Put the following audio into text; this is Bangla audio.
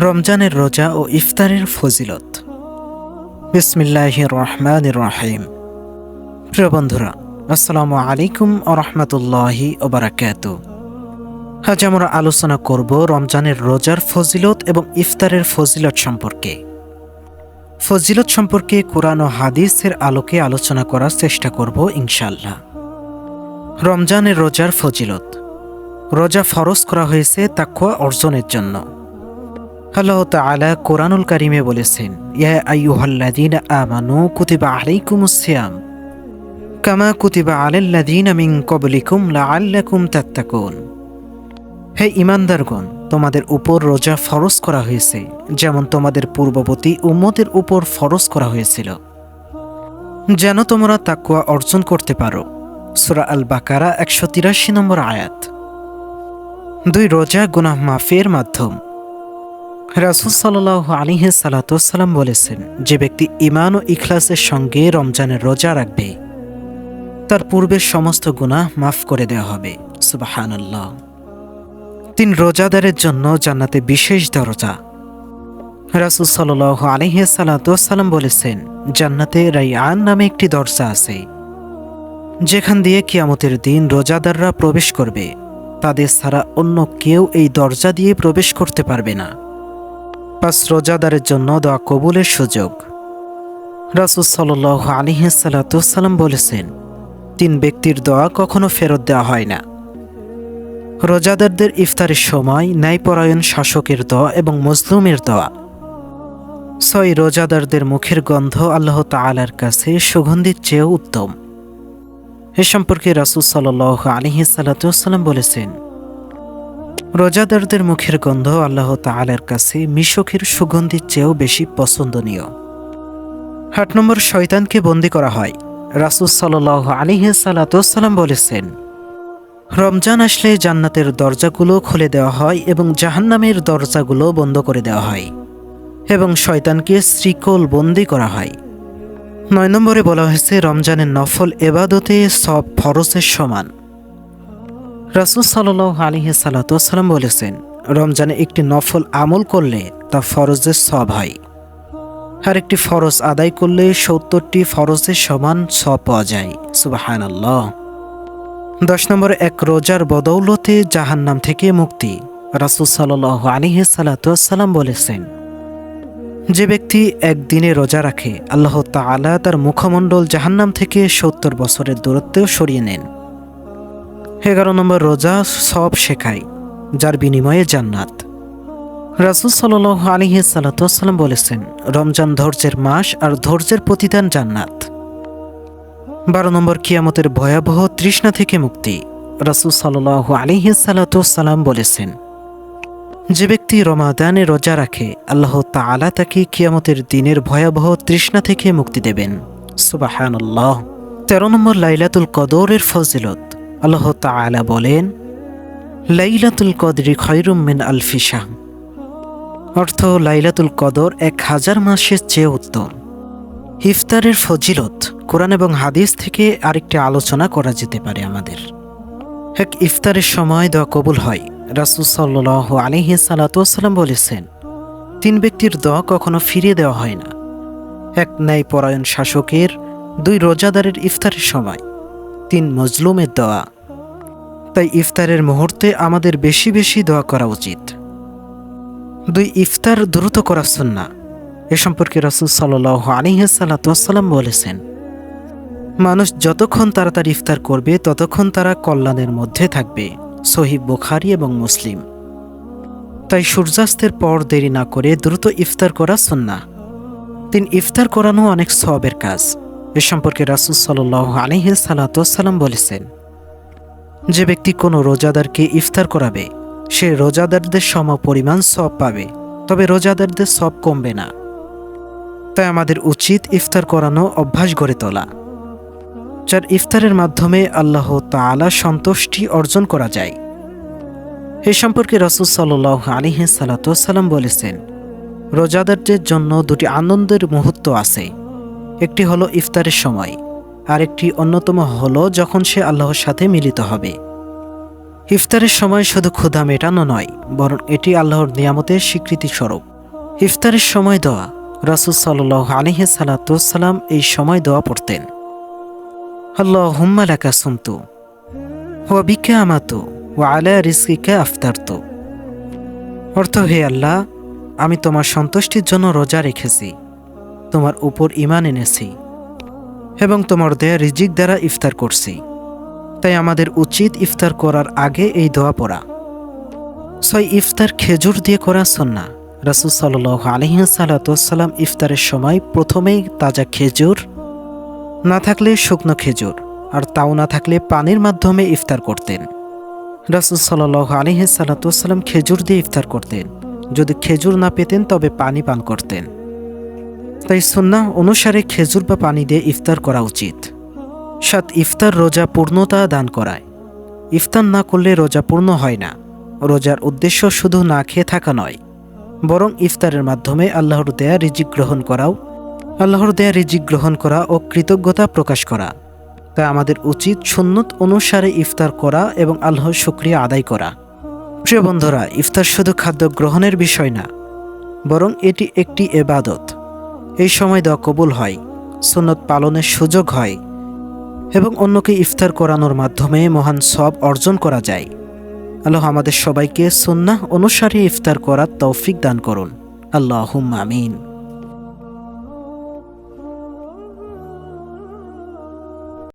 রমজানের রোজা ও ইফতারের ফজিলত। বিসমিল্লাহ রহমান রহিম। প্রিয় বন্ধুরা, আসসালামু আলাইকুম রহমতুল্লাহি ওবরাকাত আজ আমরা আলোচনা করব রমজানের রোজার ফজিলত এবং ইফতারের ফজিলত সম্পর্কে। ফজিলত সম্পর্কে কোরআন ও হাদিসের আলোকে আলোচনা করার চেষ্টা করব ইনশাল্লাহ রমজানের রোজার ফজিলত। রোজা ফরজ করা হয়েছে তাকুয়া অর্জনের জন্য। আল্লাহ তাআলা কোরআনুল কারিমে বলেছেন, ইয়া আইয়ুহাল্লাযীনা আমানু কুতিবা আলাইকুমুস সিয়াম, কামা কুতিবা আলাল্লাযীনা মিন ক্বাবলিকুম লাআল্লাকুম তাত্তাকুন। হে ইমানদারগণ তোমাদের উপর রোজা ফরজ করা হয়েছে, যেমন তোমাদের পূর্ববর্তী উম্মতের উপর ফরজ করা হয়েছিল। যেন তোমরা তাকুয়া অর্জন করতে পারো। সূরা আল বাকারা একশো তিরাশি নম্বর আয়াত। দুই রোজা গুনাহ মাফের মাধ্যম। রাসুল সাল্লাহ আলিহে সালাতাম বলেছেন, যে ব্যক্তি ইমান ও ইখলাসের সঙ্গে রমজানের রোজা রাখবে, তার পূর্বের সমস্ত গুনাহ মাফ করে দেওয়া হবে। সুবাহান্লাহ তিন রোজাদারের জন্য জান্নাতে বিশেষ দরজা। রাসুল সাল্লাহ আলিহে সালাতাম বলেছেন, জান্নাতে রাইয়ান নামে একটি দরজা আছে, যেখান দিয়ে কিয়ামতের দিন রোজাদাররা প্রবেশ করবে। তাদের ছাড়া অন্য কেউ এই দরজা দিয়ে প্রবেশ করতে পারবে না। পাঁচ রোজাদারের জন্য দোয়া কবুলের সুযোগ। রাসুল সাল আলিহাসাল্লাম বলেছেন, তিন ব্যক্তির দোয়া কখনো ফেরত দেওয়া হয় না। রোজাদারদের ইফতারের সময় ন্যায়পরায়ণ শাসকের দোয়া এবং মজলুমের দোয়া। ছয় রোজাদারদের মুখের গন্ধ আল্লাহ তালার কাছে সুগন্ধির চেয়েও উত্তম। এ সম্পর্কে রাসুল সাল আলিহি সাল্লাম বলেছেন রোজাদারদের মুখের গন্ধ আল্লাহ তালার কাছে মিশকের সুগন্ধির চেয়েও বেশি পছন্দনীয়। আট নম্বর শয়তানকে বন্দি করা হয়। রাসুল সাল আলিহ সাল্লাম বলেছেন, রমজান আসলে জান্নাতের দরজাগুলো খুলে দেওয়া হয় এবং জাহান্নামের দরজাগুলো বন্ধ করে দেওয়া হয় এবং শয়তানকে শ্রীকোল বন্দি করা হয়। নয় নম্বরে বলা হয়েছে, রমজানের নফল এবাদতে সব ফরজের সমান। রাসুল সাল আলিহ সাল্লাম বলেছেন, রমজানে একটি নফল আমল করলে তা ফরজের সব হয়। আর একটি ফরজ আদায় করলে সত্তরটি ফরজের সমান সব পাওয়া যায়। সুবাহান আল্লাহ দশ নম্বর, এক রোজার বদৌলতে জাহান্নাম থেকে মুক্তি। রাসুল সাল আলিহ সাল্লাম বলেছেন, যে ব্যক্তি একদিনে রোজা রাখে, আল্লাহ তালা তার মুখমণ্ডল জাহান্নাম থেকে সত্তর বছরের দূরত্বেও সরিয়ে নেন। এগারো নম্বর রোজা সব শেখায়, যার বিনিময়ে জান্নাত। রাসুল সাল আলিহ সাল্লাম বলেছেন, রমজান ধৈর্যের মাস আর ধৈর্যের প্রতিদান জান্নাত। বারো নম্বর কিয়ামতের ভয়াবহ তৃষ্ণা থেকে মুক্তি, রাসুল সাল আলিহ সাল্লাম বলেছেন। যে ব্যক্তি রমাদানে রোজা রাখে, আল্লাহ তালা তাকে কিয়ামতের দিনের ভয়াবহ তৃষ্ণা থেকে মুক্তি দেবেন। সুবাহান তেরো নম্বর লাইলাতুল কদরের ফজিলত আল্লাহ তালা বলেন, লাইলাতুল কদরি খয়রুম মিন আলফিশাহ অর্থ লাইলাতুল কদর এক হাজার মাসের চেয়ে উত্তম। ইফতারের ফজিলত কোরআন এবং হাদিস থেকে আরেকটি আলোচনা করা যেতে পারে আমাদের। এক ইফতারের সময় দোয়া কবুল হয়, রাসুল সাল্লাহ আলিহি সালাতাম বলেছেন, তিন ব্যক্তির দোয়া কখনো ফিরিয়ে দেওয়া হয় না। এক ন্যায় পরায়ণ শাসকের দুই রোজাদারের ইফতারের সময় তিন মজলুমের দোয়া। তাই ইফতারের মুহূর্তে আমাদের বেশি বেশি দোয়া করা উচিত। দুই, ইফতার দ্রুত করা সুন্না এ সম্পর্কে রাসুল সাল্লাহ আলিহাসাল্লাম বলেছেন, মানুষ যতক্ষণ তাড়াতাড়ি ইফতার করবে, ততক্ষণ তারা কল্যাণের মধ্যে থাকবে। সহিব বুখারি এবং মুসলিম। তাই সূর্যাস্তের পর দেরি না করে দ্রুত ইফতার করা সুন্না তিন, ইফতার করানো অনেক সবের কাজ। এ সম্পর্কে রাসুল সাল আলিহ সালাতাম বলেছেন, যে ব্যক্তি কোনো রোজাদারকে ইফতার করাবে, সে রোজাদারদের সম পরিমাণ সব পাবে, তবে রোজাদারদের সব কমবে না। তাই আমাদের উচিত ইফতার করানো অভ্যাস গড়ে তোলা, যার ইফতারের মাধ্যমে আল্লাহ তালা সন্তুষ্টি অর্জন করা যায়। এ সম্পর্কে রসুল সাল আলিহ সালাতাম বলেছেন, রোজাদারদের জন্য দুটি আনন্দের মুহূর্ত আছে। একটি হলো ইফতারের সময়, আর একটি অন্যতম হলো যখন সে আল্লাহর সাথে মিলিত হবে। ইফতারের সময় শুধু ক্ষুধা মেটানো নয়, বরং এটি আল্লাহর নিয়ামতের স্বীকৃতি স্বরূপ ইফতারের সময় দোয়া, রাসুল সাল্লাহ আলহে সালাতাম এই সময় দোয়া পড়তেন। আল্লাহ হুম্মা লাকা সুমতু ও বিকে আমাতু ও আলা রিস্কিকে আফতারতু। অর্থ, হে আল্লাহ, আমি তোমার সন্তুষ্টির জন্য রোজা রেখেছি। তোমার উপর ইমান এনেছি এবং তোমার দেয়া রিজিক দ্বারা ইফতার করছি। তাই আমাদের উচিত ইফতার করার আগে এই দোয়া পড়া। ছয়, ইফতার খেজুর দিয়ে করা সন্না রাসুল সাল আলহিসাল্লাম ইফতারের সময় প্রথমেই তাজা খেজুর, না থাকলে শুকনো খেজুর, আর তাও না থাকলে পানির মাধ্যমে ইফতার করতেন। রাসুল সাল আলহিসাল্লাম খেজুর দিয়ে ইফতার করতেন। যদি খেজুর না পেতেন, তবে পানি পান করতেন। তাই সুন্না অনুসারে খেজুর বা পানি দিয়ে ইফতার করা উচিত। সাত, ইফতার রোজা পূর্ণতা দান করায় ইফতার না করলে রোজা পূর্ণ হয় না। রোজার উদ্দেশ্য শুধু না খেয়ে থাকা নয়, বরং ইফতারের মাধ্যমে আল্লাহর দেয়া রিজিক গ্রহণ করাও, আল্লাহর দেয়া রিজিক গ্রহণ করা ও কৃতজ্ঞতা প্রকাশ করা। তাই আমাদের উচিত সুন্নত অনুসারে ইফতার করা এবং আল্লাহর শুক্রিয়া আদায় করা। প্রিয় বন্ধুরা, ইফতার শুধু খাদ্য গ্রহণের বিষয় না, বরং এটি একটি এবাদত এই সময় দেওয়া কবুল হয়, সুন্নত পালনের সুযোগ হয় এবং অন্যকে ইফতার করানোর মাধ্যমে মহান সব অর্জন করা যায়। আল্লাহ আমাদের সবাইকে সুন্নাহ অনুসারে ইফতার করার তৌফিক দান করুন। আল্লাহ আমিন।